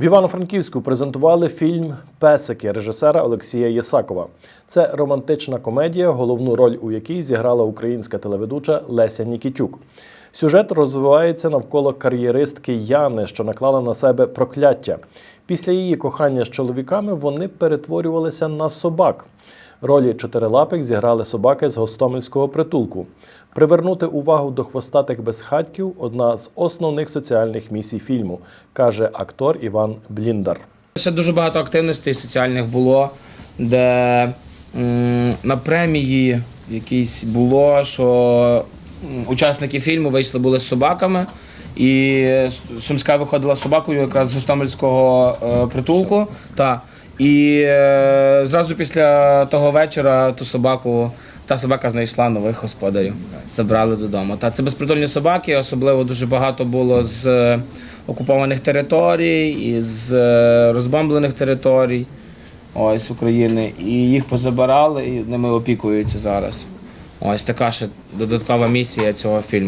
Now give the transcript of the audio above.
В Івано-Франківську презентували фільм Песики режисера Олексія Єсакова. Це романтична комедія, головну роль у якій зіграла українська телеведуча Леся Нікітюк. Сюжет розвивається навколо кар'єристки Яни, що наклала на себе прокляття. Після її кохання з чоловіками вони перетворювалися на собак. Ролі чотирилапих зіграли собаки з гостомельського притулку. Привернути увагу до хвостатих безхатьків одна з основних соціальних місій фільму, каже актор Іван Бліндар. Ще дуже багато активностей соціальних було, де на премії якісь було, що учасники фільму вийшли були з собаками. І Сумська виходила з собакою якраз з Гостомельського е, притулку. Та. І е, зразу після того вечора ту собаку, та собака знайшла нових господарів, забрали додому. Та це безпритульні собаки, особливо дуже багато було з е, окупованих територій, і з е, розбомблених територій ось України. І їх позабирали, і ними опікуються зараз. Ось така ще додаткова місія цього фільму.